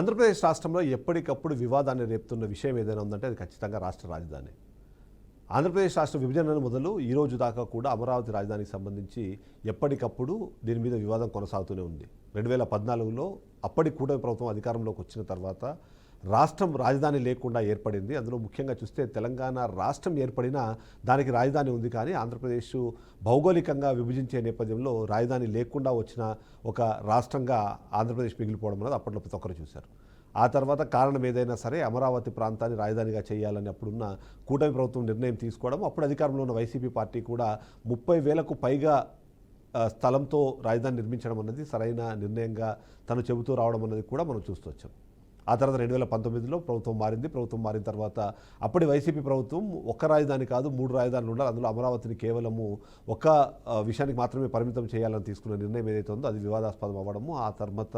ఆంధ్రప్రదేశ్ రాష్ట్రంలో ఎప్పటికప్పుడు వివాదాన్ని రేపుతున్న విషయం ఏదైనా ఉందంటే అది ఖచ్చితంగా రాష్ట్ర రాజధాని. ఆంధ్రప్రదేశ్ రాష్ట్ర విభజనను మొదలు ఈ రోజు దాకా కూడా అమరావతి రాజధానికి సంబంధించి ఎప్పటికప్పుడు దీని మీద వివాదం కొనసాగుతూనే ఉంది. రెండు వేల పద్నాలుగులో అప్పటి కూటమి ప్రభుత్వం అధికారంలోకి వచ్చిన తర్వాత రాష్ట్రం రాజధాని లేకుండా ఏర్పడింది. అందులో ముఖ్యంగా చూస్తే తెలంగాణ రాష్ట్రం ఏర్పడినా దానికి రాజధాని ఉంది కానీ ఆంధ్రప్రదేశ్ భౌగోళికంగా విభజించే నేపథ్యంలో రాజధాని లేకుండా వచ్చిన ఒక రాష్ట్రంగా ఆంధ్రప్రదేశ్ మిగిలిపోవడం అనేది అప్పట్లో ప్రతి ఒక్కరు చూశారు. ఆ తర్వాత కారణం ఏదైనా సరే అమరావతి ప్రాంతాన్ని రాజధానిగా చేయాలని అప్పుడున్న కూటమి ప్రభుత్వం నిర్ణయం తీసుకోవడం అప్పుడు అధికారంలో ఉన్న వైసీపీ పార్టీ కూడా ముప్పై వేలకు పైగా స్థలంతో రాజధాని నిర్మించడం అన్నది సరైన నిర్ణయంగా తను చెబుతూ రావడం అన్నది కూడా మనం చూస్తూ వచ్చాం. ఆ తర్వాత రెండు వేల పంతొమ్మిదిలో ప్రభుత్వం మారింది. ప్రభుత్వం మారిన తర్వాత అప్పటి వైసీపీ ప్రభుత్వం ఒక్క రాజధాని కాదు మూడు రాజధానులు ఉండాలి. అందులో అమరావతిని కేవలము ఒక్క విషయానికి మాత్రమే పరిమితం చేయాలని తీసుకున్న నిర్ణయం ఏదైతే ఉందో అది వివాదాస్పదం అవ్వడము. ఆ తర్వాత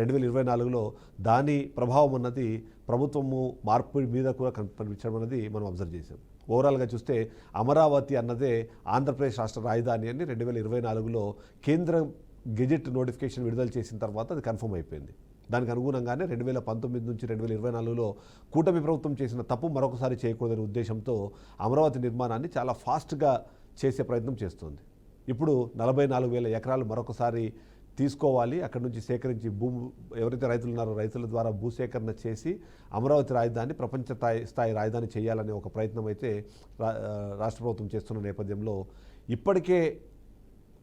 రెండు వేల ఇరవై నాలుగులో దాని ప్రభావం అన్నది ప్రభుత్వము మార్పు మీద కూడా కనిపించడం అనేది మనం అబ్జర్వ్ చేసాం ఓవరాల్గా చూస్తే అమరావతి అన్నదే ఆంధ్రప్రదేశ్ రాష్ట్ర రాజధాని అని రెండు వేల ఇరవై నాలుగులో కేంద్రం గెజెట్ నోటిఫికేషన్ విడుదల చేసిన తర్వాత అది కన్ఫర్మ్ అయిపోయింది. దానికి అనుగుణంగానే రెండు వేల పంతొమ్మిది నుంచి రెండు వేల ఇరవై నాలుగులో కూటమి ప్రభుత్వం చేసిన తప్పు మరొకసారి చేయకూడదనే ఉద్దేశంతో అమరావతి నిర్మాణాన్ని చాలా ఫాస్ట్గా చేసే ప్రయత్నం చేస్తుంది. ఇప్పుడు నలభై నాలుగు వేల ఎకరాలు మరొకసారి తీసుకోవాలి. అక్కడ నుంచి సేకరించి భూ ఎవరైతే రైతులు ఉన్నారో రైతుల ద్వారా భూసేకరణ చేసి అమరావతి రాజధాని ప్రపంచ స్థాయి స్థాయి రాజధాని చేయాలనే ఒక ప్రయత్నం అయితే రా- రాష్ట్ర ప్రభుత్వం చేస్తున్న నేపథ్యంలో ఇప్పటికే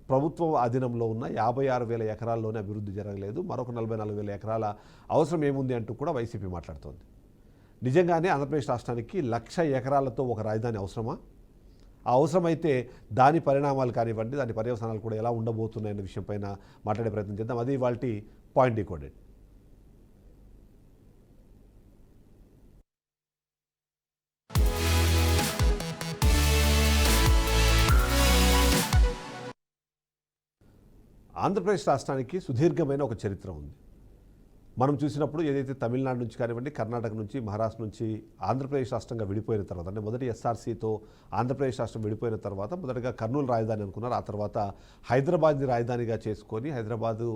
ప్రభుత్వం అధీనంలో ఉన్న యాభై ఆరు వేల ఎకరాల్లోనే అభివృద్ధి జరగలేదు. మరొక నలభై నాలుగు వేల ఎకరాల అవసరం ఏముంది అంటూ కూడా వైసీపీ మాట్లాడుతోంది. నిజంగానే ఆంధ్రప్రదేశ్ రాష్ట్రానికి లక్ష ఎకరాలతో ఒక రాజధాని అవసరమా? ఆ అవసరమైతే దాని పరిణామాలు కానివ్వండి దాని పర్యవసానాలు కూడా ఎలా ఉండబోతున్నాయన్న విషయంపైన మాట్లాడే ప్రయత్నం చేద్దాం. అది వాళ్ళ పాయింట్ డీకోడెడ్. ఆంధ్రప్రదేశ్ రాష్ట్రానికి సుదీర్ఘమైన ఒక చరిత్ర ఉంది. మనం చూసినప్పుడు ఏదైతే తమిళనాడు నుంచి కానివ్వండి కర్ణాటక నుంచి మహారాష్ట్ర నుంచి ఆంధ్రప్రదేశ్ రాష్ట్రంగా విడిపోయిన తర్వాత అంటే మొదటి ఎస్ఆర్సీతో ఆంధ్రప్రదేశ్ రాష్ట్రం విడిపోయిన తర్వాత మొదటగా కర్నూలు రాజధాని అనుకున్నారు. ఆ తర్వాత హైదరాబాద్ని రాజధానిగా చేసుకొని హైదరాబాదు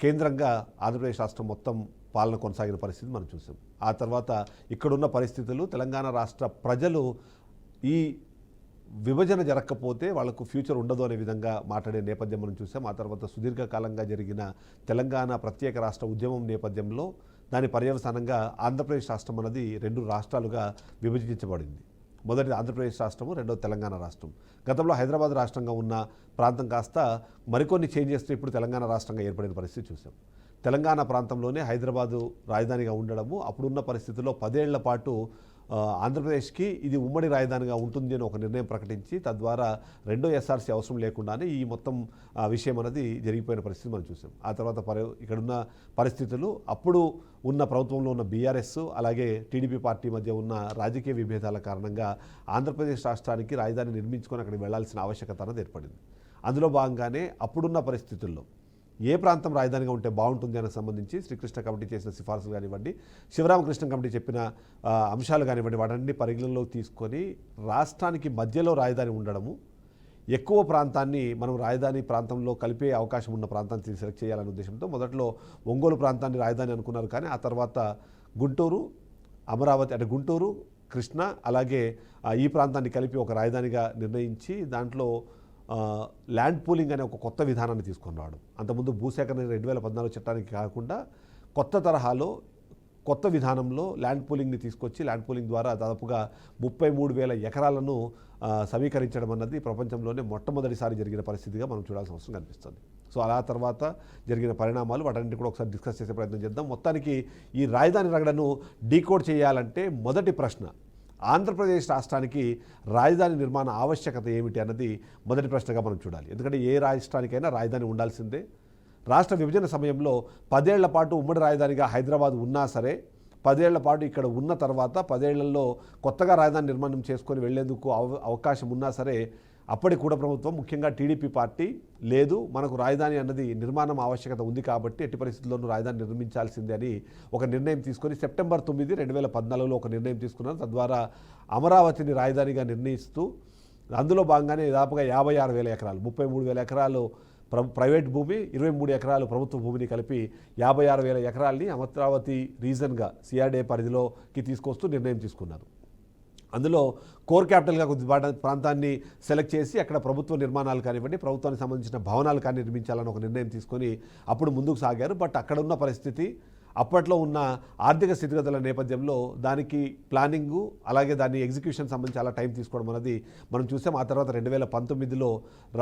కేంద్రంగా ఆంధ్రప్రదేశ్ రాష్ట్రం మొత్తం పాలన కొనసాగిన పరిస్థితి మనం చూసాం. ఆ తర్వాత ఇక్కడున్న పరిస్థితులు తెలంగాణ రాష్ట్ర ప్రజలు ఈ విభజన జరగకపోతే వాళ్ళకు ఫ్యూచర్ ఉండదు అనే విధంగా మాట్లాడే నేపథ్యం మనం చూసాం. ఆ తర్వాత సుదీర్ఘకాలంగా జరిగిన తెలంగాణ ప్రత్యేక రాష్ట్ర ఉద్యమం నేపథ్యంలో దాని పర్యవసానంగా ఆంధ్రప్రదేశ్ రాష్ట్రం అన్నది రెండు రాష్ట్రాలుగా విభజించబడింది. మొదటి ఆంధ్రప్రదేశ్ రాష్ట్రము రెండో తెలంగాణ రాష్ట్రం. గతంలో హైదరాబాద్ రాష్ట్రంగా ఉన్న ప్రాంతం కాస్త మరికొన్ని చేంజెస్తో ఇప్పుడు తెలంగాణ రాష్ట్రంగా ఏర్పడిన పరిస్థితి చూసాం. తెలంగాణ ప్రాంతంలోనే హైదరాబాదు రాజధానిగా ఉండడము అప్పుడున్న పరిస్థితుల్లో పదేళ్ళ పాటు ఆంధ్రప్రదేశ్కి ఇది ఉమ్మడి రాజధానిగా ఉంటుంది అని ఒక నిర్ణయం ప్రకటించి తద్వారా రెండో ఎస్ఆర్సీ అవసరం లేకుండానే ఈ మొత్తం విషయం అనేది జరిగిపోయిన పరిస్థితి మనం చూసాం. ఆ తర్వాత పరి ఇక్కడున్న పరిస్థితులు అప్పుడు ఉన్న ప్రభుత్వంలో ఉన్న బీఆర్ఎస్ అలాగే టీడీపీ పార్టీ మధ్య ఉన్న రాజకీయ విభేదాల కారణంగా ఆంధ్రప్రదేశ్ రాష్ట్రానికి రాజధాని నిర్మించుకొని అక్కడికి వెళ్ళాల్సిన ఆవశ్యకత అనేది ఏర్పడింది. అందులో భాగంగానే అప్పుడున్న పరిస్థితుల్లో ఏ ప్రాంతం రాజధానిగా ఉంటే బాగుంటుంది అని సంబంధించి శ్రీకృష్ణ కమిటీ చేసిన సిఫార్సులు కానివ్వండి శివరామకృష్ణ కమిటీ చెప్పిన అంశాలు కానివ్వండి వాటన్ని పరిగణలోకి తీసుకొని రాష్ట్రానికి మధ్యలో రాజధాని ఉండడము ఎక్కువ ప్రాంతాన్ని మనం రాజధాని ప్రాంతంలో కలిపే అవకాశం ఉన్న ప్రాంతాన్ని సెలెక్ట్ చేయాలనే ఉద్దేశంతో మొదట్లో ఒంగోలు ప్రాంతాన్ని రాజధాని అనుకున్నారు. కానీ ఆ తర్వాత గుంటూరు అమరావతి అంటే గుంటూరు కృష్ణ అలాగే ఈ ప్రాంతాన్ని కలిపి ఒక రాజధానిగా నిర్ణయించి దాంట్లో ల్యాండ్ పూలింగ్ అనే ఒక కొత్త విధానాన్ని తీసుకొని రావడం. అంతకుముందు భూసేకరణ రెండు వేల పద్నాలుగు చట్టానికి కాకుండా కొత్త తరహాలో కొత్త విధానంలో ల్యాండ్ పూలింగ్ని తీసుకొచ్చి ల్యాండ్ పూలింగ్ ద్వారా దాదాపుగా ముప్పై మూడు వేల ఎకరాలను సమీకరించడం అన్నది ప్రపంచంలోనే మొట్టమొదటిసారి జరిగిన పరిస్థితిగా మనం చూడాల్సిన అవసరం కనిపిస్తుంది. సో అలా తర్వాత జరిగిన పరిణామాలు వాటన్నిటి కూడా ఒకసారి డిస్కస్ చేసే ప్రయత్నం చేద్దాం. మొత్తానికి ఈ రాజధాని రగడను డీకోడ్ చేయాలంటే మొదటి ప్రశ్న ఆంధ్రప్రదేశ్ రాష్ట్రానికి రాజధాని నిర్మాణ ఆవశ్యకత ఏమిటి అన్నది మొదటి ప్రశ్నగా మనం చూడాలి. ఎందుకంటే ఏ రాష్ట్రానికైనా రాజధాని ఉండాల్సిందే. రాష్ట్ర విభజన సమయంలో పదేళ్ళ పాటు ఉమ్మడి రాజధానిగా హైదరాబాద్ ఉన్నా సరే పదేళ్ళ పాటు ఇక్కడ ఉన్న తర్వాత పదేళ్ళలో కొత్తగా రాజధాని నిర్మాణం చేసుకొని వెళ్ళేందుకు అవ అవకాశం ఉన్నా సరే అప్పటి కూడా ప్రభుత్వం ముఖ్యంగా టీడీపీ పార్టీ లేదు మనకు రాజధాని అన్నది నిర్మాణం ఆవశ్యకత ఉంది కాబట్టి ఎట్టి పరిస్థితుల్లోనూ రాజధాని నిర్మించాల్సిందే అని ఒక నిర్ణయం తీసుకొని సెప్టెంబర్ తొమ్మిది రెండు వేల పద్నాలుగులో ఒక నిర్ణయం తీసుకున్నారు. తద్వారా అమరావతిని రాజధానిగా నిర్ణయిస్తూ అందులో భాగంగానే దాదాపుగా యాభై ఆరు వేల ఎకరాలు ముప్పై మూడు వేల ఎకరాలు ప్ర ప్రైవేట్ భూమి ఇరవై మూడు ఎకరాలు ప్రభుత్వ భూమిని కలిపి యాభై ఆరు వేల ఎకరాలని అమరావతి రీజన్గా సిఆర్డీఏ పరిధిలోకి తీసుకొస్తూ నిర్ణయం తీసుకున్నారు. అందులో కోర్ క్యాపిటల్గా కొద్ది ప్రాంతాన్ని సెలెక్ట్ చేసి అక్కడ ప్రభుత్వ నిర్మాణాలు కానివ్వండి ప్రభుత్వానికి సంబంధించిన భవనాలు కానీ నిర్మించాలని ఒక నిర్ణయం తీసుకొని అప్పుడు ముందుకు సాగారు. బట్ అక్కడ ఉన్న పరిస్థితి అప్పట్లో ఉన్న ఆర్థిక స్థితిగతుల నేపథ్యంలో దానికి ప్లానింగు అలాగే దాని ఎగ్జిక్యూషన్ సంబంధించి చాలా టైం తీసుకోవడం అనేది మనం చూసాం. ఆ తర్వాత రెండు వేల పంతొమ్మిదిలో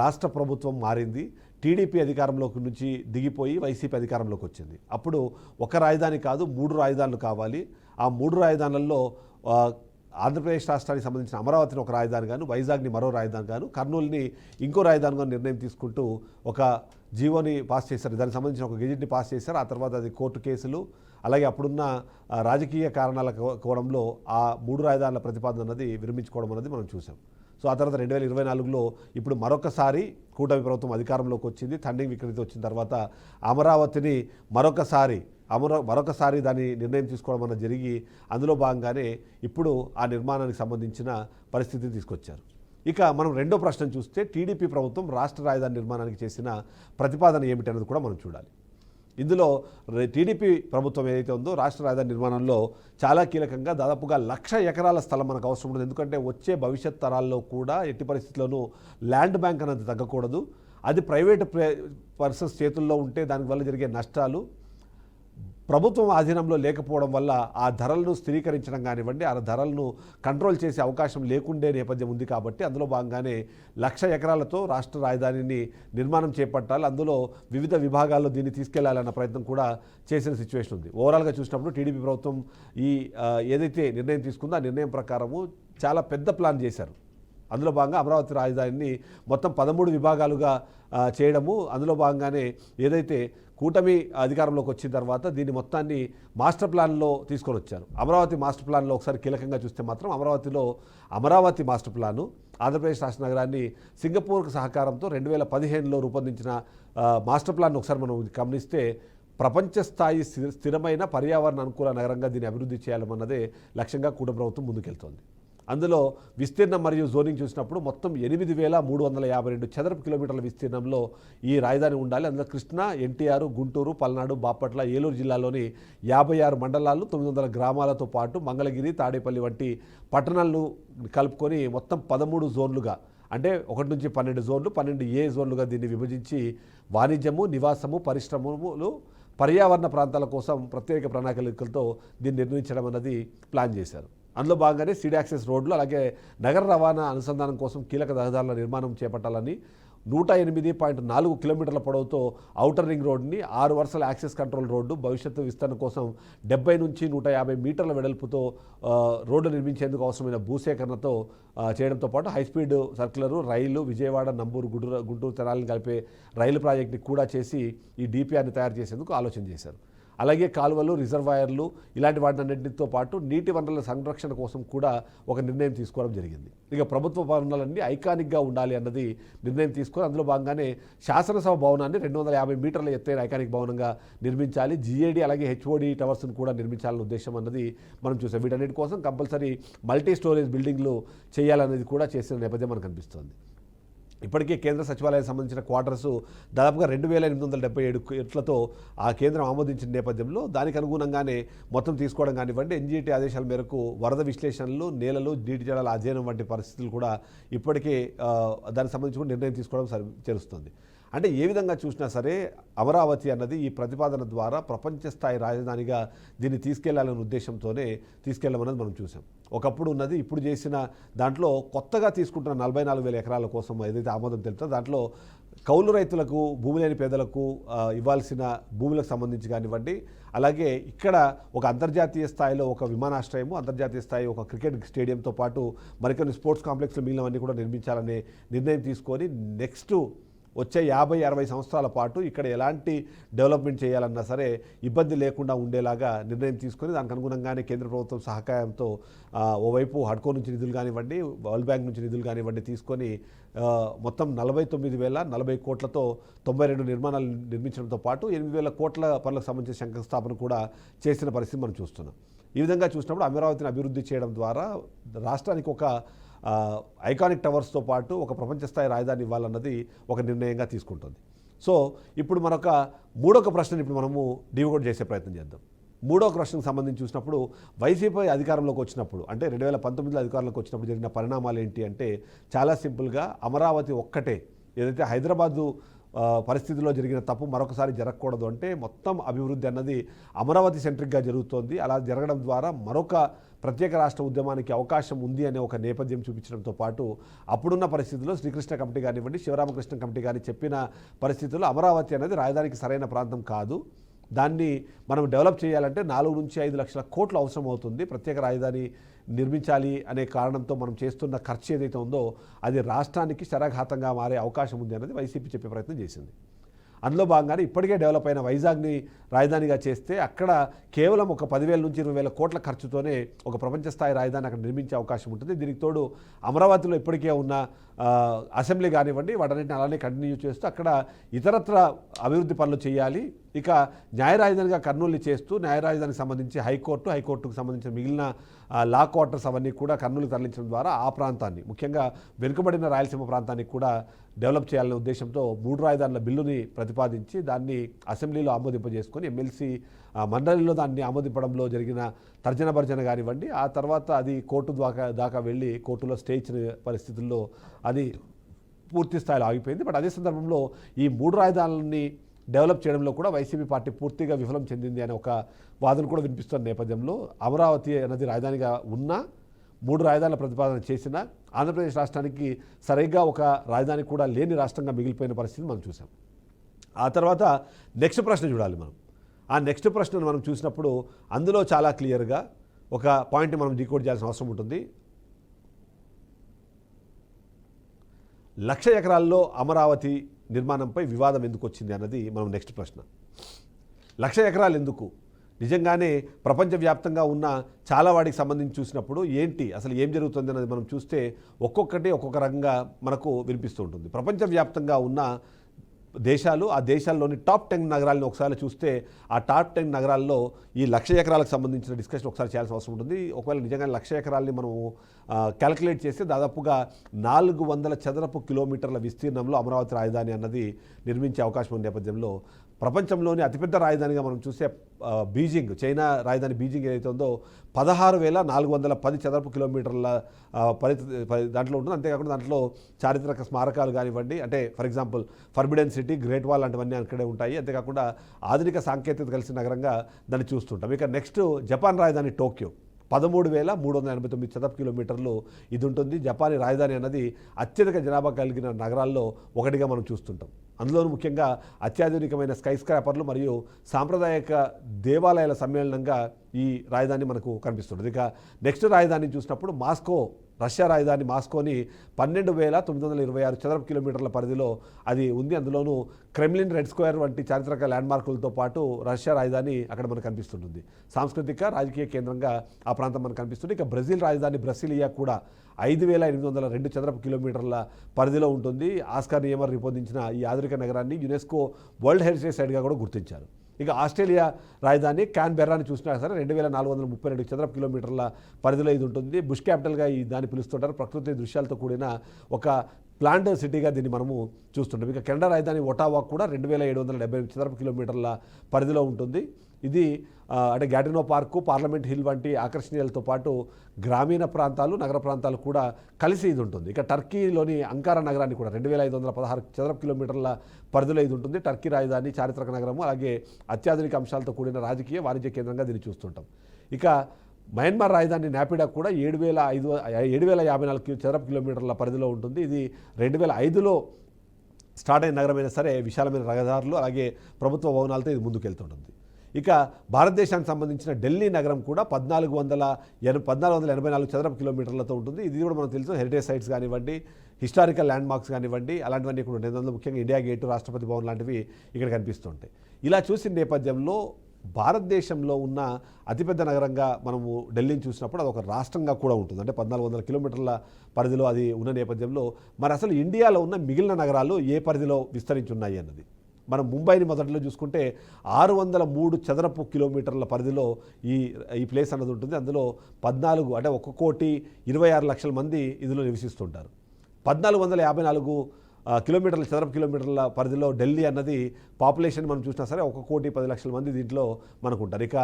రాష్ట్ర ప్రభుత్వం మారింది. టీడీపీ అధికారంలోకి నుంచి దిగిపోయి వైసీపీ అధికారంలోకి వచ్చింది. అప్పుడు ఒక రాజధాని కాదు మూడు రాజధానులు కావాలి. ఆ మూడు రాజధానుల్లో ఆంధ్రప్రదేశ్ రాష్ట్రానికి సంబంధించిన అమరావతిని ఒక రాజధాని గాను వైజాగ్ని మరో రాజధాని గాను కర్నూలుని ఇంకో రాజధానిగా నిర్ణయం తీసుకుంటూ ఒక జీవోని పాస్ చేశారు. దానికి సంబంధించిన ఒక గెజిట్ని పాస్ చేశారు. ఆ తర్వాత అది కోర్టు కేసులు అలాగే అప్పుడున్న రాజకీయ కారణాల కో- కోణంలో ఆ మూడు రాజధానుల ప్రతిపాదన అన్నది విరమించుకోవడం అనేది మనం చూసాం సో ఆ తర్వాత రెండు వేల ఇరవై నాలుగులో ఇప్పుడు మరొకసారి కూటమి ప్రభుత్వం అధికారంలోకి వచ్చింది. థండింగ్ విక్రతి వచ్చిన తర్వాత అమరావతిని మరొకసారి అమర మరొకసారి దాని నిర్ణయం తీసుకోవడం అన్న జరిగి అందులో భాగంగానే ఇప్పుడు ఆ నిర్మాణానికి సంబంధించిన పరిస్థితిని తీసుకొచ్చారు. ఇక మనం రెండో ప్రశ్న చూస్తే టీడీపీ ప్రభుత్వం రాష్ట్ర రాజధాని నిర్మాణానికి చేసిన ప్రతిపాదన ఏమిటన్నది కూడా మనం చూడాలి. ఇందులో టీడీపీ ప్రభుత్వం ఏదైతే ఉందో రాష్ట్ర రాజధాని నిర్మాణంలో చాలా కీలకంగా దాదాపుగా లక్ష ఎకరాల స్థలం మనకు అవసరం ఉంటుంది ఎందుకంటే వచ్చే భవిష్యత్ తరాల్లో కూడా ఎట్టి పరిస్థితుల్లోనూ ల్యాండ్ బ్యాంక్ అనేది తగ్గకూడదు. అది ప్రైవేట్ పర్సన్స్ చేతుల్లో ఉంటే దానివల్ల జరిగే నష్టాలు ప్రభుత్వం ఆధీనంలో లేకపోవడం వల్ల ఆ ధరలను స్థిరీకరించడం కానివ్వండి ఆ ధరలను కంట్రోల్ చేసే అవకాశం లేకుండే నేపథ్యం ఉంది కాబట్టి అందులో భాగంగానే లక్ష ఎకరాలతో రాష్ట్ర రాజధానిని నిర్మాణం చేపట్టాలి. అందులో వివిధ విభాగాల్లో దీన్ని తీసుకెళ్ళాలన్న ప్రయత్నం కూడా చేసిన సిచ్యువేషన్ ఉంది. ఓవరాల్గా చూసినప్పుడు టీడీపీ ప్రభుత్వం ఈ ఏదైతే నిర్ణయం తీసుకుందో ఆ నిర్ణయం ప్రకారము చాలా పెద్ద ప్లాన్ చేశారు. అందులో భాగంగా అమరావతి రాజధానిని మొత్తం పదమూడు విభాగాలుగా చేయడము. అందులో భాగంగానే ఏదైతే కూటమి అధికారంలోకి వచ్చిన తర్వాత దీన్ని మొత్తాన్ని మాస్టర్ ప్లాన్లో తీసుకొని వచ్చారు. అమరావతి మాస్టర్ ప్లాన్లో ఒకసారి కీలకంగా చూస్తే మాత్రం అమరావతిలో అమరావతి మాస్టర్ ప్లాను ఆంధ్రప్రదేశ్ రాష్ట్ర నగరాన్ని సింగపూర్కు సహకారంతో రెండు వేల పదిహేనులో రూపొందించిన మాస్టర్ ప్లాన్ ఒకసారి మనం గమనిస్తే ప్రపంచ స్థాయి స్థిరమైన పర్యావరణ అనుకూల నగరంగా దీన్ని అభివృద్ధి చేయాలన్నదే లక్ష్యంగా కూటమి ప్రభుత్వం ముందుకెళ్తోంది. అందులో విస్తీర్ణం మరియు జోనింగ్ చూసినప్పుడు మొత్తం ఎనిమిది వేల మూడు వందల యాభై రెండు చదరపు కిలోమీటర్ల విస్తీర్ణంలో ఈ రాజధాని ఉండాలి. అందులో కృష్ణా ఎన్టీఆర్ గుంటూరు పల్నాడు బాపట్ల ఏలూరు జిల్లాలోని యాభై ఆరు మండలాలు తొమ్మిది వందల గ్రామాలతో పాటు మంగళగిరి తాడేపల్లి వంటి పట్టణాలను కలుపుకొని మొత్తం పదమూడు జోన్లుగా అంటే ఒకటి నుంచి పన్నెండు జోన్లు పన్నెండు ఏ జోన్లుగా దీన్ని విభజించి వాణిజ్యము నివాసము పరిశ్రమలు పర్యావరణ ప్రాంతాల కోసం ప్రత్యేక ప్రణాళికలతో దీన్ని నిర్మించడం అన్నది ప్లాన్ చేశారు. అందులో భాగంగానే సీడ్ యాక్సెస్ రోడ్లు అలాగే నగర రవాణా అనుసంధానం కోసం కీలక రహదారుల నిర్మాణం చేపట్టాలని నూట ఎనిమిది పాయింట్ నాలుగు కిలోమీటర్ల పొడవుతో ఔటర్ రింగ్ రోడ్ని ఆరు వరుసల యాక్సెస్ కంట్రోల్ రోడ్డు భవిష్యత్తు విస్తరణ కోసం డెబ్బై నుంచి నూట యాభై మీటర్ల వెడల్పుతో రోడ్డు నిర్మించేందుకు అవసరమైన భూసేకరణతో చేయడంతో పాటు high speed circular rail Vijayawada Namburu Guntur Guntur తెనాలను కలిపే రైలు ప్రాజెక్ట్ని కూడా చేసి ఈ డిపిఆర్ని తయారు చేసేందుకు ఆలోచన చేశారు. అలాగే కాలువలు రిజర్వాయర్లు ఇలాంటి వాటినన్నింటితో పాటు నీటి వనరుల సంరక్షణ కోసం కూడా ఒక నిర్ణయం తీసుకోవడం జరిగింది. ఇక ప్రభుత్వ భవనాలన్నీ ఐకానిక్గా ఉండాలి అన్నది నిర్ణయం తీసుకొని అందులో భాగంగానే శాసనసభ భవనాన్ని రెండు వందల యాభై మీటర్ల ఎత్తైన ఐకానిక్ భవనంగా నిర్మించాలి. జీఏడీ అలాగే హెచ్ఓడి టవర్స్ను కూడా నిర్మించాలన్న ఉద్దేశం అన్నది మనం చూసాం. వీటన్నిటి కోసం కంపల్సరీ మల్టీ స్టోరేజ్ బిల్డింగ్లు చేయాలనేది కూడా చేసిన నేపథ్యం మనకు అనిపిస్తుంది ఇప్పటికే కేంద్ర సచివాలయానికి సంబంధించిన క్వార్టర్స్ దాదాపుగా రెండు వేల ఎనిమిది వందల డెబ్బై ఏడు ఎట్లతో ఆ కేంద్రం ఆమోదించిన నేపథ్యంలో దానికి అనుగుణంగానే మొత్తం తీసుకోవడం కానివ్వండి ఎన్జీటీ ఆదేశాల మేరకు వరద విశ్లేషణలు నేలలు నీటి జలాల అధ్యయనం వంటి పరిస్థితులు కూడా ఇప్పటికే దానికి సంబంధించి కూడా నిర్ణయం తీసుకోవడం సరి చేరుస్తుంది. అంటే ఏ విధంగా చూసినా సరే అమరావతి అన్నది ఈ ప్రతిపాదన ద్వారా ప్రపంచ స్థాయి రాజధానిగా దీన్ని తీసుకెళ్ళాలనే ఉద్దేశంతోనే తీసుకెళ్ళమన్నది మనం చూసాం ఒకప్పుడు ఉన్నది ఇప్పుడు చేసిన దాంట్లో కొత్తగా తీసుకుంటున్న నలభై నాలుగు వేల ఎకరాల కోసం ఏదైతే ఆమోదం తెలుపుతో దాంట్లో కౌలు రైతులకు భూమి లేని పేదలకు ఇవ్వాల్సిన భూములకు సంబంధించి కానివ్వండి అలాగే ఇక్కడ ఒక అంతర్జాతీయ స్థాయిలో ఒక విమానాశ్రయము అంతర్జాతీయ స్థాయి ఒక క్రికెట్ స్టేడియంతో పాటు మరికొన్ని స్పోర్ట్స్ కాంప్లెక్స్లు మిగిలినవన్నీ కూడా నిర్మించాలనే నిర్ణయం తీసుకొని నెక్స్ట్ వచ్చే యాభై అరవై సంవత్సరాల పాటు ఇక్కడ ఎలాంటి డెవలప్మెంట్ చేయాలన్నా సరే ఇబ్బంది లేకుండా ఉండేలాగా నిర్ణయం తీసుకొని దానికి అనుగుణంగానే కేంద్ర ప్రభుత్వం సహకారంతో ఓవైపు హడ్కో నుంచి నిధులు కానివ్వండి వరల్డ్ బ్యాంక్ నుంచి నిధులు కానివ్వండి తీసుకొని మొత్తం నలభై తొమ్మిది వేల నలభై కోట్లతో తొంభై రెండు నిర్మాణాలు నిర్మించడంతో పాటు ఎనిమిది వేల కోట్ల పనులకు సంబంధించిన శంకుస్థాపన కూడా చేసిన పరిస్థితి మనం చూస్తున్నాం. ఈ విధంగా చూసినప్పుడు అమరావతిని అభివృద్ధి చేయడం ద్వారా రాష్ట్రానికి ఒక ఐకానిక్ టవర్స్తో పాటు ఒక ప్రపంచ స్థాయి రాజధాని ఇవ్వాలన్నది ఒక నిర్ణయంగా తీసుకుంటుంది. సో ఇప్పుడు మరొక మూడొక ప్రశ్నని ఇప్పుడు మనము డివోట్ చేసే ప్రయత్నం చేద్దాం. మూడో ప్రశ్నకు సంబంధించి చూసినప్పుడు వైసీపీ అధికారంలోకి వచ్చినప్పుడు అంటే రెండు వేల పంతొమ్మిదిలో అధికారంలోకి వచ్చినప్పుడు జరిగిన పరిణామాలు ఏంటి అంటే చాలా సింపుల్గా అమరావతి ఒక్కటే. ఏదైతే హైదరాబాదు పరిస్థితుల్లో పరిస్థితిలో జరిగిన తప్పు మరొకసారి జరగకూడదు అంటే మొత్తం అభివృద్ధి అన్నది అమరావతి సెంట్రిక్గా జరుగుతోంది. అలా జరగడం ద్వారా మరొక ప్రత్యేక రాష్ట్ర ఉద్యమానికి అవకాశం ఉంది అనే ఒక నేపథ్యం చూపించడంతో పాటు అప్పుడున్న పరిస్థితుల్లో శ్రీకృష్ణ కమిటీ కానివ్వండి శివరామకృష్ణ కమిటీ కానీ చెప్పిన పరిస్థితుల్లో అమరావతి అనేది రాజధానికి సరైన ప్రాంతం కాదు. దాన్ని మనం డెవలప్ చేయాలంటే నాలుగు నుంచి ఐదు లక్షల కోట్లు అవసరం అవుతుంది ప్రత్యేక రాజధాని నిర్మించాలి అనే కారణంతో మనం చేస్తున్న ఖర్చు ఏదైతే ఉందో అది రాష్ట్రానికి శరాఘాతంగా మారే అవకాశం ఉంది అనేది వైసీపీ చెప్పే ప్రయత్నం చేసింది. అందులో భాగంగానే ఇప్పటికే డెవలప్ అయిన వైజాగ్ని రాజధానిగా చేస్తే అక్కడ కేవలం ఒక పదివేల నుంచి ఇరవై వేల కోట్ల ఖర్చుతోనే ఒక ప్రపంచ స్థాయి రాజధాని అక్కడ నిర్మించే అవకాశం ఉంటుంది. దీనికి తోడు అమరావతిలో ఇప్పటికే ఉన్న అసెంబ్లీ కానివ్వండి వాటన్నిటిని అలానే కంటిన్యూ చేస్తూ అక్కడ ఇతరత్ర అభివృద్ధి పనులు చేయాలి. ఇక న్యాయ రాజధానిగా కర్నూలు చేస్తూ న్యాయ రాజధానికి సంబంధించి హైకోర్టు హైకోర్టుకు సంబంధించిన మిగిలిన లా క్వార్టర్స్ అవన్నీ కూడా కర్నూలు తరలించడం ద్వారా ఆ ప్రాంతాన్ని ముఖ్యంగా వెనుకబడిన రాయలసీమ ప్రాంతానికి కూడా డెవలప్ చేయాలనే ఉద్దేశంతో మూడు రాజధానుల బిల్లుని ప్రతిపాదించి దాన్ని అసెంబ్లీలో ఆమోదింపజేసుకొని ఎమ్మెల్సీ మండలిలో దాన్ని ఆమోదింపడంలో జరిగిన తర్జన భర్జన కానివ్వండి ఆ తర్వాత అది కోర్టు దాకా దాకా వెళ్ళి కోర్టులో స్టే ఇచ్చిన పరిస్థితుల్లో అది పూర్తి స్థాయిలో ఆగిపోయింది. బట్ అదే సందర్భంలో ఈ మూడు రాజధానులని డెవలప్ చేయడంలో కూడా వైసీపీ పార్టీ పూర్తిగా విఫలం చెందింది అనే ఒక వాదన కూడా వినిపిస్తున్న నేపథ్యంలో అమరావతి అనేది రాజధానిగా ఉన్నా మూడు రాజధానుల ప్రతిపాదన చేసినా ఆంధ్రప్రదేశ్ రాష్ట్రానికి సరిగ్గా ఒక రాజధాని కూడా లేని రాష్ట్రంగా మిగిలిపోయిన పరిస్థితి మనం చూసాం ఆ తర్వాత నెక్స్ట్ ప్రశ్న చూడాలి మనం. ఆ నెక్స్ట్ ప్రశ్నను మనం చూసినప్పుడు అందులో చాలా క్లియర్గా ఒక పాయింట్ మనం డీకోడ్ చేయాల్సిన అవసరం ఉంటుంది. లక్ష ఎకరాల్లో అమరావతి నిర్మాణంపై వివాదం ఎందుకు వచ్చింది అన్నది మనం నెక్స్ట్ ప్రశ్న. లక్ష ఎకరాలు ఎందుకు? నిజంగానే ప్రపంచవ్యాప్తంగా ఉన్న చాలా వాటికి సంబంధించి చూసినప్పుడు ఏంటి అసలు ఏం జరుగుతుంది అనేది మనం చూస్తే ఒక్కొక్కటి ఒక్కొక్క రకంగా మనకు వినిపిస్తూ ఉంటుంది. ప్రపంచవ్యాప్తంగా ఉన్న దేశాలు ఆ దేశాల్లోని టాప్ టెన్ నగరాలను ఒకసారి చూస్తే ఆ టాప్ టెన్ నగరాల్లో ఈ లక్ష ఎకరాలకు సంబంధించిన డిస్కషన్ ఒకసారి చేయాల్సిన అవసరం ఉంటుంది. ఒకవేళ నిజంగా లక్ష ఎకరాలని మనము క్యాలిక్యులేట్ చేస్తే దాదాపుగా నాలుగు వందల చదరపు కిలోమీటర్ల విస్తీర్ణంలో అమరావతి రాజధాని అన్నది నిర్మించే అవకాశం ఉన్న నేపథ్యంలో ప్రపంచంలోని అతిపెద్ద రాజధానిగా మనం చూసే బీజింగ్ చైనా రాజధాని బీజింగ్ ఏదైతే ఉందో పదహారు వేల నాలుగు వందల పది చదరపు కిలోమీటర్ల పరి- దాంట్లో ఉంటుంది. అంతేకాకుండా దాంట్లో చారిత్రక స్మారకాలు కానివ్వండి అంటే for example Forbidden City Great Wall లాంటివన్నీ అక్కడే ఉంటాయి. అంతేకాకుండా ఆధునిక సాంకేతికత కలిసిన నగరంగా దాన్ని చూస్తుంటాం. ఇక నెక్స్ట్ జపాన్ రాజధాని టోక్యో. పదమూడు వేల మూడు వందల ఎనభై తొమ్మిది చదరపు కిలోమీటర్లు ఇది ఉంటుంది. జపానీ రాజధాని అన్నది అత్యధిక జనాభా కలిగిన నగరాల్లో ఒకటిగా మనం చూస్తుంటాం. అందులోనూ ముఖ్యంగా అత్యాధునికమైన స్కై స్క్రాపర్లు మరియు సాంప్రదాయక దేవాలయాల సమ్మేళనంగా ఈ రాజధాని మనకు కనిపిస్తుంది ఇక నెక్స్ట్ రాజధాని చూసినప్పుడు మాస్కో రష్యా రాజధాని మాస్కోని పన్నెండు వేల తొమ్మిది వందల ఇరవై ఆరు చదరపు కిలోమీటర్ల పరిధిలో అది ఉంది. అందులోనూ క్రెమ్లిన్ రెడ్ స్క్వేర్ వంటి చారిత్రక ల్యాండ్ మార్కులతో పాటు రష్యా రాజధాని అక్కడ మనకు కనిపిస్తుంటుంది. సాంస్కృతిక రాజకీయ కేంద్రంగా ఆ ప్రాంతం మనకు కనిపిస్తుంది. ఇక బ్రెజిల్ రాజధాని బ్రసిలియా కూడా ఐదు వేల ఎనిమిది వందల రెండు చదరపు కిలోమీటర్ల పరిధిలో ఉంటుంది. ఆస్కార్ నియమర్ రూపొందించిన ఈ ఆధునిక నగరాన్ని యునెస్కో వరల్డ్ హెరిటేజ్ సైట్గా కూడా గుర్తించారు. ఇక ఆస్ట్రేలియా రాజధాని క్యాన్బెర్రాని చూసినా సరే రెండు వేల నాలుగు వందల ముప్పై రెండు చదరపు కిలోమీటర్ల పరిధిలో ఇది ఉంటుంది. బుష్ క్యాపిటల్గా ఈ దాన్ని పిలుస్తుంటారు. ప్రకృతి దృశ్యాలతో కూడిన ఒక ప్లాంట్ సిటీగా దీన్ని మనము చూస్తుంటాం. ఇక కెనడా రాజధాని ఒటావా కూడా రెండు వేల ఏడు వందల డెబ్బై చదరపు కిలోమీటర్ల పరిధిలో ఉంటుంది. ఇది అంటే గ్యాటినో పార్కు పార్లమెంట్ హిల్ వంటి ఆకర్షణీయాలతో పాటు గ్రామీణ ప్రాంతాలు నగర ప్రాంతాలు కూడా కలిసి ఇది ఉంటుంది. ఇక టర్కీలోని అంకారా నగరాన్ని కూడా రెండు వేల ఐదు వందల పదహారు చదరపు కిలోమీటర్ల పరిధిలో ఇది ఉంటుంది. టర్కీ రాజధాని చారిత్రక నగరము అలాగే అత్యాధునిక అంశాలతో కూడిన రాజకీయ వాణిజ్య కేంద్రంగా దీన్ని చూస్తుంటాం. ఇక మయన్మార్ రాజధాని నాపిడా కూడా ఏడు వేల ఐదు ఏడు వేల యాభై నాలుగు చదరపు కిలోమీటర్ల పరిధిలో ఉంటుంది. ఇది రెండు వేల ఐదులో స్టార్ట్ అయిన నగరమైనా సరే విశాలమైన రహదారులు అలాగే ప్రభుత్వ భవనాలతో ఇది ముందుకెళ్తుంటుంది. ఇక భారతదేశానికి సంబంధించిన ఢిల్లీ నగరం కూడా పద్నాలుగు వందల ఎన పద్నాలుగు వందల ఎనభై నాలుగు చదరపు కిలోమీటర్లతో ఉంటుంది. ఇది కూడా మనం తెలుసు హెరిటేజ్ సైట్స్ కానివ్వండి హిస్టారికల్ ల్యాండ్ మార్క్స్ కానివ్వండి అలాంటివన్నీ ఇక్కడ ఉంటాయి ముఖ్యంగా ఇండియా గేటు రాష్ట్రపతి భవన్ లాంటివి ఇక్కడ కనిపిస్తుంటాయి. ఇలా చూసిన నేపథ్యంలో భారతదేశంలో ఉన్న అతిపెద్ద నగరంగా మనము ఢిల్లీని చూసినప్పుడు అది ఒక రాష్ట్రంగా కూడా ఉంటుంది. అంటే పద్నాలుగు వందల కిలోమీటర్ల పరిధిలో అది ఉన్న నేపథ్యంలో మరి అసలు ఇండియాలో ఉన్న మిగిలిన నగరాలు ఏ పరిధిలో విస్తరించి ఉన్నాయి అన్నది. మనం ముంబైని మొదట్లో చూసుకుంటే ఆరు వందల మూడు చదరపు కిలోమీటర్ల పరిధిలో ఈ ఈ ప్లేస్ అన్నది ఉంటుంది. అందులో పద్నాలుగు అంటే ఒక కోటి ఇరవై ఆరు లక్షల మంది ఇందులో నివసిస్తుంటారు. పద్నాలుగు వందల యాభై నాలుగు కిలోమీటర్ల చదరపు కిలోమీటర్ల పరిధిలో ఢిల్లీ అన్నది పాపులేషన్ మనం చూసినా సరే ఒక కోటి పది లక్షల మంది దీంట్లో మనకు ఉంటారు ఇక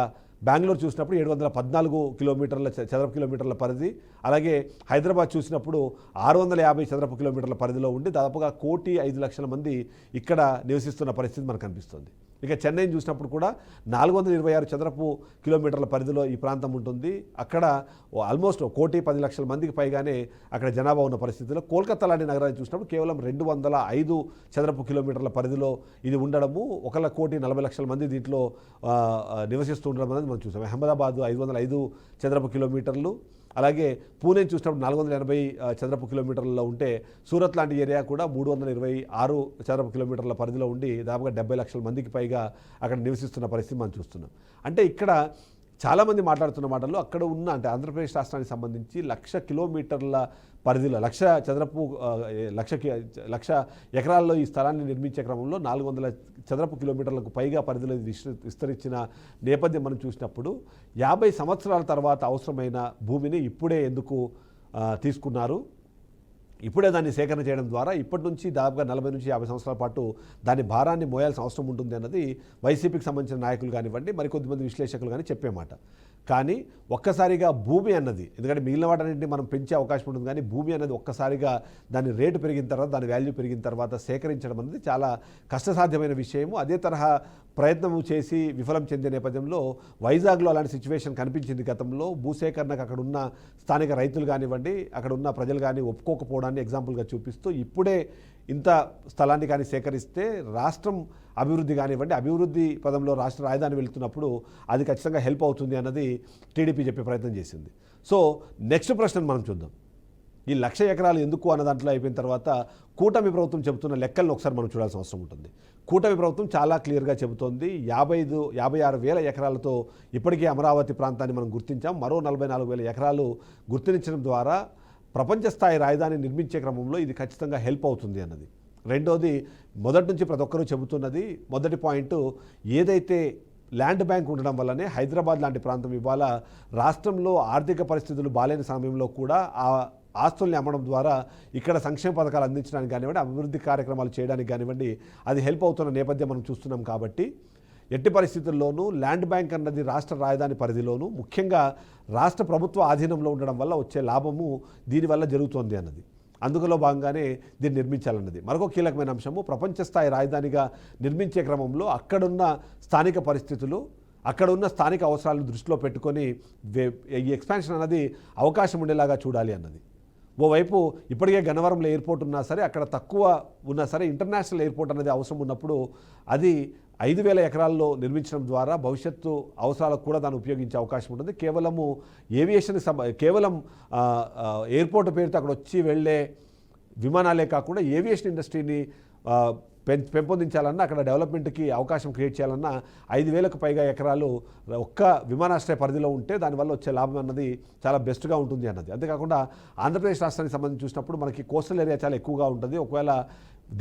బెంగళూరు చూసినప్పుడు ఏడు వందల పద్నాలుగు కిలోమీటర్ల చదరపు కిలోమీటర్ల పరిధి అలాగే హైదరాబాద్ చూసినప్పుడు ఆరు వందల యాభై చదరపు కిలోమీటర్ల పరిధిలో ఉండి దాదాపుగా కోటి ఐదు లక్షల మంది ఇక్కడ నివసిస్తున్న పరిస్థితి మనకు కనిపిస్తుంది. ఇక చెన్నైని చూసినప్పుడు కూడా నాలుగు వందల ఇరవై ఆరు చదరపు కిలోమీటర్ల పరిధిలో ఈ ప్రాంతం ఉంటుంది. అక్కడ ఆల్మోస్ట్ కోటి పది లక్షల మందికి పైగానే అక్కడ జనాభా ఉన్న పరిస్థితిలో కోల్కతా లాంటి నగరాన్ని చూసినప్పుడు కేవలం రెండు వందల ఐదు చదరపు కిలోమీటర్ల పరిధిలో ఇది ఉండడము ఒక కోటి నలభై లక్షల మంది దీంట్లో నివసిస్తూ ఉండడం అనేది మనం చూసాం. అహ్మదాబాద్ ఐదు వందల ఐదు చదరపు కిలోమీటర్లు అలాగే పూణే చూసినప్పుడు నాలుగు వందల ఎనభై చదరపు కిలోమీటర్లలో ఉంటే సూరత్ లాంటి ఏరియా కూడా మూడు వందల ఇరవై ఆరు చదరపు కిలోమీటర్ల పరిధిలో ఉండి దాదాపుగా డెబ్బై లక్షల మందికి పైగా అక్కడ నివసిస్తున్న పరిస్థితి మనం చూస్తున్నాం. అంటే ఇక్కడ చాలామంది మాట్లాడుతున్న మాటలు అక్కడ ఉన్న అంటే ఆంధ్రప్రదేశ్ రాష్ట్రానికి సంబంధించి లక్ష కిలోమీటర్ల పరిధిలో లక్ష చదరపు లక్ష లక్ష ఎకరాల్లో ఈ స్థలాన్ని నిర్మించే క్రమంలో నాలుగు వందల చదరపు కిలోమీటర్లకు పైగా పరిధిలో విస్తరించిన నేపథ్యం మనం చూసినప్పుడు యాభై సంవత్సరాల తర్వాత అవసరమైన భూమిని ఇప్పుడే ఎందుకు తీసుకున్నారు? ఇప్పుడే దాన్ని సేకరణ చేయడం ద్వారా ఇప్పటి నుంచి దాదాపుగా నలభై నుంచి యాభై సంవత్సరాల పాటు దాని భారాన్ని మోయాల్సిన అవసరం ఉంటుంది అన్నది వైసీపీకి సంబంధించిన నాయకులు కానివ్వండి మరికొద్దిమంది విశ్లేషకులు కానీ చెప్పే మాట కానీ ఒక్కసారిగా భూమి అన్నది ఎందుకంటే మిగిలిన వాటన్నింటినీ మనం పెంచే అవకాశం ఉంటుంది కానీ భూమి అనేది ఒక్కసారిగా దాని రేటు పెరిగిన తర్వాత దాని వాల్యూ పెరిగిన తర్వాత సేకరించడం అనేది చాలా కష్టసాధ్యమైన విషయము. అదే తరహా ప్రయత్నం చేసి విఫలం చెందే నేపథ్యంలో వైజాగ్లో అలాంటి సిచ్యువేషన్ కనిపించింది గతంలో. భూసేకరణకు అక్కడ ఉన్న స్థానిక రైతులు కానివ్వండి అక్కడ ఉన్న ప్రజలు కానీ ఒప్పుకోకపోవడాన్ని ఎగ్జాంపుల్గా చూపిస్తూ ఇప్పుడే ఇంత స్థలాన్ని కానీ సేకరిస్తే రాష్ట్రం అభివృద్ధి కానివ్వండి అభివృద్ధి పదంలో రాష్ట్ర రాజధాని వెళుతున్నప్పుడు అది ఖచ్చితంగా హెల్ప్ అవుతుంది అన్నది టీడీపీ చెప్పే ప్రయత్నం చేసింది. సో నెక్స్ట్ ప్రశ్న మనం చూద్దాం. ఈ లక్ష ఎకరాలు ఎందుకు అన్న దాంట్లో అయిపోయిన తర్వాత కూటమి ప్రభుత్వం చెబుతున్న లెక్కలను ఒకసారి మనం చూడాల్సిన అవసరం ఉంటుంది. కూటమి ప్రభుత్వం చాలా క్లియర్గా చెబుతోంది యాభై ఐదు యాభై ఆరు వేల ఎకరాలతో ఇప్పటికే అమరావతి ప్రాంతాన్ని మనం గుర్తించాం. మరో నలభై నాలుగు వేల ఎకరాలు గుర్తించడం ద్వారా ప్రపంచ స్థాయి రాజధాని నిర్మించే క్రమంలో ఇది ఖచ్చితంగా హెల్ప్ అవుతుంది అన్నది. రెండోది మొదటి నుంచి ప్రతి ఒక్కరూ చెబుతున్నది మొదటి పాయింట్ ఏదైతే ల్యాండ్ బ్యాంక్ ఉండడం వల్లనే హైదరాబాద్ లాంటి ప్రాంతం ఇవాళ రాష్ట్రంలో ఆర్థిక పరిస్థితులు బాలేని సమయంలో కూడా ఆ ఆస్తుల్ని అమ్మడం ద్వారా ఇక్కడ సంక్షేమ పథకాలు అందించడానికి కానివ్వండి అభివృద్ధి కార్యక్రమాలు చేయడానికి కానివ్వండి అది హెల్ప్ అవుతున్న నేపథ్యం మనం చూస్తున్నాం కాబట్టి ఎట్టి పరిస్థితుల్లోనూ ల్యాండ్ బ్యాంక్ అన్నది రాష్ట్ర రాజధాని పరిధిలోనూ ముఖ్యంగా రాష్ట్ర ప్రభుత్వ ఆధీనంలో ఉండడం వల్ల వచ్చే లాభము దీనివల్ల జరుగుతోంది అన్నది. అందుకలో భాగంగానే దీన్ని నిర్మించాలన్నది. మరొక కీలకమైన అంశము ప్రపంచ స్థాయి రాజధానిగా నిర్మించే క్రమంలో అక్కడున్న స్థానిక పరిస్థితులు అక్కడ ఉన్న స్థానిక అవసరాలను దృష్టిలో పెట్టుకొని ఈ ఎక్స్పాన్షన్ అన్నది అవకాశం ఉండేలాగా చూడాలి అన్నది. ఓవైపు ఇప్పటికే గన్నవరంలో ఎయిర్పోర్ట్ ఉన్నా సరే అక్కడ తక్కువ ఉన్నా సరే ఇంటర్నేషనల్ ఎయిర్పోర్ట్ అనేది అవసరం ఉన్నప్పుడు అది ఐదు వేల ఎకరాల్లో నిర్మించడం ద్వారా భవిష్యత్తు అవసరాలకు కూడా దాన్ని ఉపయోగించే అవకాశం ఉంటుంది. కేవలము ఏవియేషన్ సంబ కేవలం ఎయిర్పోర్ట్ పేరుతో అక్కడ వచ్చి వెళ్ళే విమానాలే కాకుండా ఏవియేషన్ ఇండస్ట్రీని పెంపొందించాలన్నా అక్కడ డెవలప్మెంట్కి అవకాశం క్రియేట్ చేయాలన్నా ఐదు వేలకు పైగా ఎకరాలు ఒక్క విమానాశ్రయ పరిధిలో ఉంటే దానివల్ల వచ్చే లాభం అన్నది చాలా బెస్ట్గా ఉంటుంది అన్నది. అంతేకాకుండా ఆంధ్రప్రదేశ్ రాష్ట్రానికి సంబంధించి చూసినప్పుడు మనకి కోస్టల్ ఏరియా చాలా ఎక్కువగా ఉంటుంది. ఒకవేళ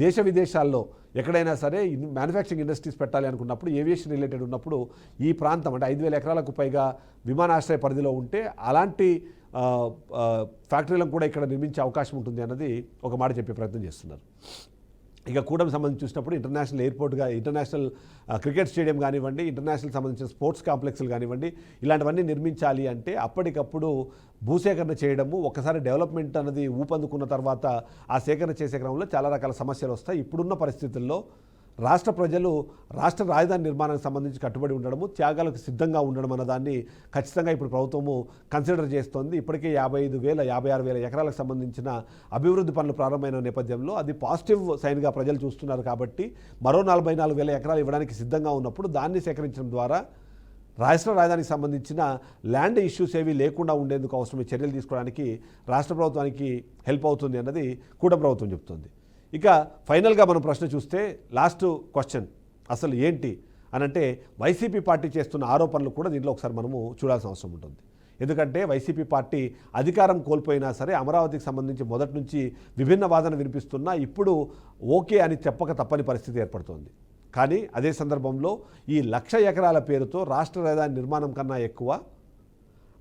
దేశ విదేశాల్లో ఎక్కడైనా సరే మ్యానుఫ్యాక్చరింగ్ ఇండస్ట్రీస్ పెట్టాలి అనుకున్నప్పుడు ఏవియేషన్ రిలేటెడ్ ఉన్నప్పుడు ఈ ప్రాంతం అంటే ఐదు వేల ఎకరాలకు పైగా విమానాశ్రయ పరిధిలో ఉంటే అలాంటి ఫ్యాక్టరీలను కూడా ఇక్కడ నిర్మించే అవకాశం ఉంటుంది అన్నది ఒక మాట చెప్పే ప్రయత్నం చేస్తున్నారు. ఇక కూటమి సంబంధించి చూసినప్పుడు ఇంటర్నేషనల్ ఎయిర్పోర్ట్గా ఇంటర్నేషనల్ క్రికెట్ స్టేడియం కానివ్వండి ఇంటర్నేషనల్ సంబంధించిన స్పోర్ట్స్ కాంప్లెక్స్లు కానివ్వండి ఇలాంటివన్నీ నిర్మించాలి అంటే అప్పటికప్పుడు భూసేకరణ చేయడము ఒకసారి డెవలప్మెంట్ అన్నది ఊపందుకున్న తర్వాత ఆ సేకరణ చేసే క్రమంలో చాలా రకాల సమస్యలు వస్తాయి. ఇప్పుడున్న పరిస్థితుల్లో రాష్ట్ర ప్రజలు రాష్ట్ర రాజధాని నిర్మాణానికి సంబంధించి కట్టుబడి ఉండడము త్యాగాలకు సిద్ధంగా ఉండడం అన్నదాన్ని ఖచ్చితంగా ఇప్పుడు ప్రభుత్వము కన్సిడర్ చేస్తోంది. ఇప్పటికే యాభై ఐదు వేల యాభై ఆరు వేల ఎకరాలకు సంబంధించిన అభివృద్ధి పనులు ప్రారంభమైన నేపథ్యంలో అది పాజిటివ్ సైన్గా ప్రజలు చూస్తున్నారు కాబట్టి మరో నలభై నాలుగు వేల ఎకరాలు ఇవ్వడానికి సిద్ధంగా ఉన్నప్పుడు దాన్ని సేకరించడం ద్వారా రాష్ట్ర రాజధానికి సంబంధించిన ల్యాండ్ ఇష్యూస్ ఏవి లేకుండా ఉండేందుకు అవసరమైన చర్యలు తీసుకోవడానికి రాష్ట్ర ప్రభుత్వానికి హెల్ప్ అవుతుంది అన్నది కూట ప్రభుత్వం చెబుతుంది ఇక ఫైనల్గా మనం ప్రశ్న చూస్తే లాస్ట్ క్వశ్చన్ అసలు ఏంటి అనంటే వైసీపీ పార్టీ చేస్తున్న ఆరోపణలు కూడా దీంట్లో ఒకసారి మనము చూడాల్సిన అవసరం ఉంటుంది. ఎందుకంటే వైసీపీ పార్టీ అధికారం కోల్పోయినా సరే అమరావతికి సంబంధించి మొదటి నుంచి విభిన్న వాదన వినిపిస్తున్నా ఇప్పుడు ఓకే అని చెప్పక తప్పని పరిస్థితి ఏర్పడుతోంది. కానీ అదే సందర్భంలో ఈ లక్ష ఎకరాల పేరుతో రాష్ట్ర రాజధాని నిర్మాణం కన్నా ఎక్కువ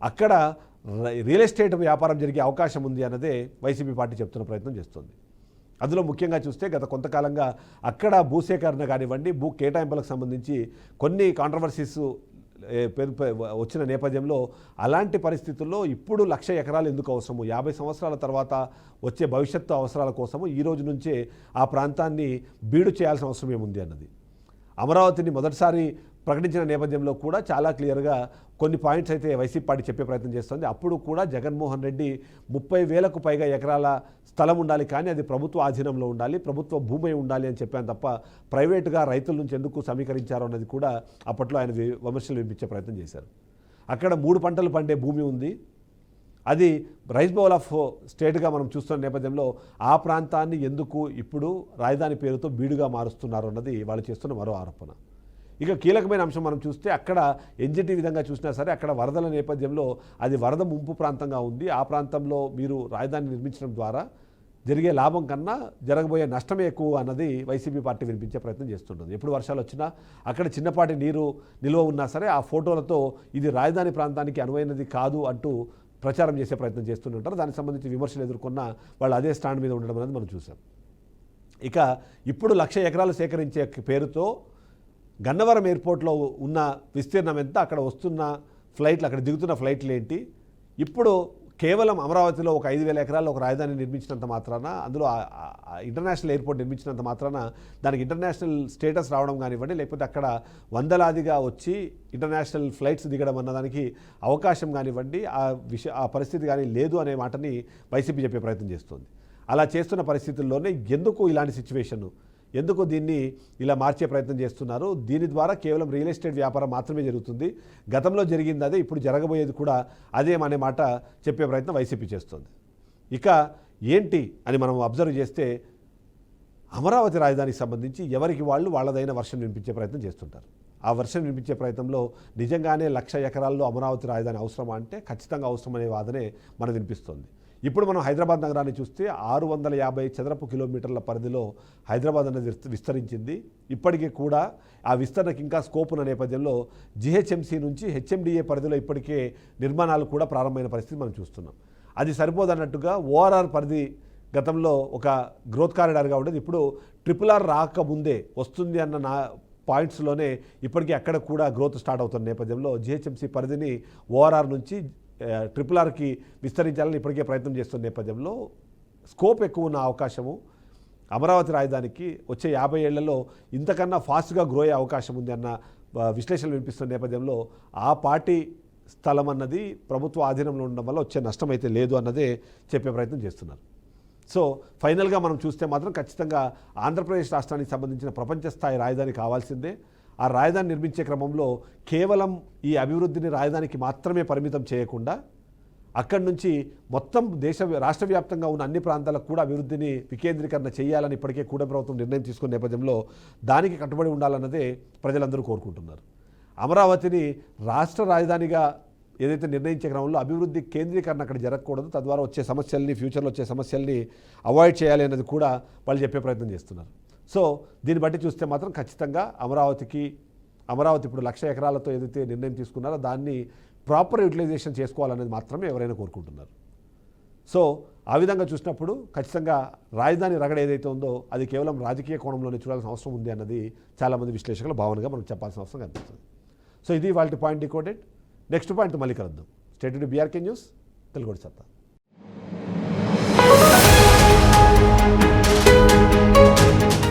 అక్కడ రియల్ ఎస్టేట్ వ్యాపారం జరిగే అవకాశం ఉంది అన్నదే వైసీపీ పార్టీ చెప్తున్న ప్రయత్నం చేస్తుంది. అందులో ముఖ్యంగా చూస్తే గత కొంతకాలంగా అక్కడ భూసేకరణ కానివ్వండి భూ కేటాయింపులకు సంబంధించి కొన్ని కాంట్రవర్సీస్ వచ్చిన నేపథ్యంలో అలాంటి పరిస్థితుల్లో ఇప్పుడు లక్ష ఎకరాలు ఎందుకు అవసరము? యాభై సంవత్సరాల తర్వాత వచ్చే భవిష్యత్తు అవసరాల కోసము ఈ రోజు నుంచే ఆ ప్రాంతాన్ని బీడు చేయాల్సిన అవసరం ఏముంది అన్నది. అమరావతిని మొదటిసారి ప్రకటించిన నేపథ్యంలో కూడా చాలా క్లియర్గా కొన్ని పాయింట్స్ అయితే వైసీపీ పార్టీ చెప్పే ప్రయత్నం చేస్తుంది. అప్పుడు కూడా జగన్మోహన్ రెడ్డి ముప్పై వేలకు పైగా ఎకరాల స్థలం ఉండాలి కానీ అది ప్రభుత్వ ఆధీనంలో ఉండాలి ప్రభుత్వ భూమి ఉండాలి అని చెప్పాను తప్ప ప్రైవేటుగా రైతుల నుంచి ఎందుకు సమీకరించారో అన్నది కూడా అప్పట్లో ఆయన విమర్శలు వినిపించే ప్రయత్నం చేశారు. అక్కడ మూడు పంటలు పండే భూమి ఉంది. అది రైస్ బౌల్ ఆఫ్ స్టేట్గా మనం చూస్తున్న నేపథ్యంలో ఆ ప్రాంతాన్ని ఎందుకు ఇప్పుడు రాజధాని పేరుతో బీడుగా మారుస్తున్నారు అన్నది వాళ్ళు చేస్తున్న మరో ఆరోపణ. ఇక కీలకమైన అంశం మనం చూస్తే అక్కడ ఎన్జిటి విధంగా చూసినా సరే అక్కడ వరదల నేపథ్యంలో అది వరద ముంపు ప్రాంతంగా ఉంది. ఆ ప్రాంతంలో మీరు రాజధాని నిర్మించడం ద్వారా జరిగే లాభం కన్నా జరగబోయే నష్టమే ఎక్కువ అన్నది వైసీపీ పార్టీ వినిపించే ప్రయత్నం చేస్తుంటుంది. ఎప్పుడు వర్షాలు వచ్చినా అక్కడ చిన్నపాటి నీరు నిల్వ ఉన్నా సరే ఆ ఫోటోలతో ఇది రాజధాని ప్రాంతానికి అనువైనది కాదు అంటూ ప్రచారం చేసే ప్రయత్నం చేస్తుంటారు దానికి సంబంధించి విమర్శలు ఎదుర్కొన్న వాళ్ళు అదే స్టాండ్ మీద ఉండడం అనేది మనం చూసాం. ఇక ఇప్పుడు లక్ష ఎకరాలు సేకరించే పేరుతో గన్నవరం ఎయిర్పోర్ట్లో ఉన్న విస్తీర్ణం ఎంత అక్కడ వస్తున్న ఫ్లైట్లు అక్కడ దిగుతున్న ఫ్లైట్లు ఏంటి? ఇప్పుడు కేవలం అమరావతిలో ఒక ఐదు వేల ఎకరాల్లో ఒక రాజధాని నిర్మించినంత మాత్రాన అందులో ఇంటర్నేషనల్ ఎయిర్పోర్ట్ నిర్మించినంత మాత్రాన దానికి ఇంటర్నేషనల్ స్టేటస్ రావడం కానివ్వండి లేకపోతే అక్కడ వందలాదిగా వచ్చి ఇంటర్నేషనల్ ఫ్లైట్స్ దిగడం అన్నదానికి అవకాశం కానివ్వండి ఆ విషయ ఆ పరిస్థితి కానీ లేదు అనే మాటని వైసీపీ చెప్పే ప్రయత్నం చేస్తుంది. అలా చేస్తున్న పరిస్థితుల్లోనే ఎందుకు ఇలాంటి సిచ్యువేషను ఎందుకు దీన్ని ఇలా మార్చే ప్రయత్నం చేస్తున్నారు? దీని ద్వారా కేవలం రియల్ ఎస్టేట్ వ్యాపారం మాత్రమే జరుగుతుంది. గతంలో జరిగింది అదే ఇప్పుడు జరగబోయేది కూడా అదే అనే మాట చెప్పే ప్రయత్నం వైసీపీ చేస్తుంది. ఇక ఏంటి అని మనం అబ్జర్వ్ చేస్తే అమరావతి రాజధానికి సంబంధించి ఎవరికి వాళ్ళు వాళ్ళదైన వర్షం వినిపించే ప్రయత్నం చేస్తుంటారు. ఆ వర్షం వినిపించే ప్రయత్నంలో నిజంగానే లక్ష ఎకరాల్లో అమరావతి రాజధాని అవసరమా అంటే ఖచ్చితంగా అవసరం అనే వాదనే మనకు వినిపిస్తుంది. ఇప్పుడు మనం హైదరాబాద్ నగరాన్ని చూస్తే ఆరు వందల యాభై చదరపు కిలోమీటర్ల పరిధిలో హైదరాబాద్ అనేది విస్తరించింది. ఇప్పటికీ కూడా ఆ విస్తరణకు ఇంకా స్కోప్ ఉన్న నేపథ్యంలో జిహెచ్ఎంసీ నుంచి హెచ్ఎండిఏ పరిధిలో ఇప్పటికే నిర్మాణాలు కూడా ప్రారంభమైన పరిస్థితి మనం చూస్తున్నాం. అది సరిపోదన్నట్టుగా ఓఆర్ఆర్ పరిధి గతంలో ఒక గ్రోత్ కారిడార్గా ఉండేది. ఇప్పుడు ట్రిపుల్ ఆర్ రాకముందే వస్తుంది అన్న నా పాయింట్స్లోనే ఇప్పటికీ అక్కడ కూడా గ్రోత్ స్టార్ట్ అవుతున్న నేపథ్యంలో జిహెచ్ఎంసీ పరిధిని ఓఆర్ఆర్ నుంచి ట్రిపుల్ ఆర్కి విస్తరించాలని ఇప్పటికే ప్రయత్నం చేస్తున్న నేపథ్యంలో స్కోప్ ఎక్కువ ఉన్న అవకాశము అమరావతి రాజధానికి వచ్చే యాభై ఏళ్ళలో ఇంతకన్నా ఫాస్ట్గా గ్రో అయ్యే అవకాశం ఉంది అన్న విశ్లేషణలు వినిపిస్తున్న నేపథ్యంలో ఆ పార్టీ స్థలం అన్నది ప్రభుత్వ ఆధీనంలో ఉండడం వల్ల వచ్చే నష్టం అయితే లేదు అన్నదే చెప్పే ప్రయత్నం చేస్తున్నారు. సో ఫైనల్గా మనం చూస్తే మాత్రం ఖచ్చితంగా ఆంధ్రప్రదేశ్ రాష్ట్రానికి సంబంధించిన ప్రపంచ స్థాయి రాజధాని కావాల్సిందే. ఆ రాజధాని నిర్మించే క్రమంలో కేవలం ఈ అభివృద్ధిని రాజధానికి మాత్రమే పరిమితం చేయకుండా అక్కడి నుంచి మొత్తం దేశ రాష్ట్ర వ్యాప్తంగా ఉన్న అన్ని ప్రాంతాలకు కూడా అభివృద్ధిని వికేంద్రీకరణ చేయాలని ఇప్పటికే కూడ ప్రభుత్వం నిర్ణయం తీసుకున్న నేపథ్యంలో దానికి కట్టుబడి ఉండాలన్నదే ప్రజలందరూ కోరుకుంటున్నారు. అమరావతిని రాష్ట్ర రాజధానిగా ఏదైతే నిర్ణయించే క్రమంలో అభివృద్ధి కేంద్రీకరణ అక్కడ జరగకూడదు తద్వారా వచ్చే సమస్యల్ని ఫ్యూచర్లో వచ్చే సమస్యల్ని అవాయిడ్ చేయాలి అన్నది కూడా వాళ్ళు చెప్పే ప్రయత్నం చేస్తున్నారు. సో దీన్ని బట్టి చూస్తే మాత్రం ఖచ్చితంగా అమరావతికి అమరావతి ఇప్పుడు లక్ష ఎకరాలతో ఏదైతే నిర్ణయం తీసుకున్నారో దాన్ని ప్రాపర్ యూటిలైజేషన్ చేసుకోవాలనేది మాత్రమే ఎవరైనా కోరుకుంటున్నారు. సో ఆ విధంగా చూసినప్పుడు ఖచ్చితంగా రాజధాని రగడ ఏదైతే ఉందో అది కేవలం రాజకీయ కోణంలోనే చూడాల్సిన అవసరం ఉంది అన్నది చాలామంది విశ్లేషకుల భావనగా మనం చెప్పాల్సిన అవసరం కనిపిస్తుంది. సో ఇది వాళ్ళ పాయింట్ డికోడెడ్ నెక్స్ట్ పాయింట్ మళ్ళీ కలుద్దాం. స్టేట్ బీఆర్కే న్యూస్ తెలుగు సత్తా.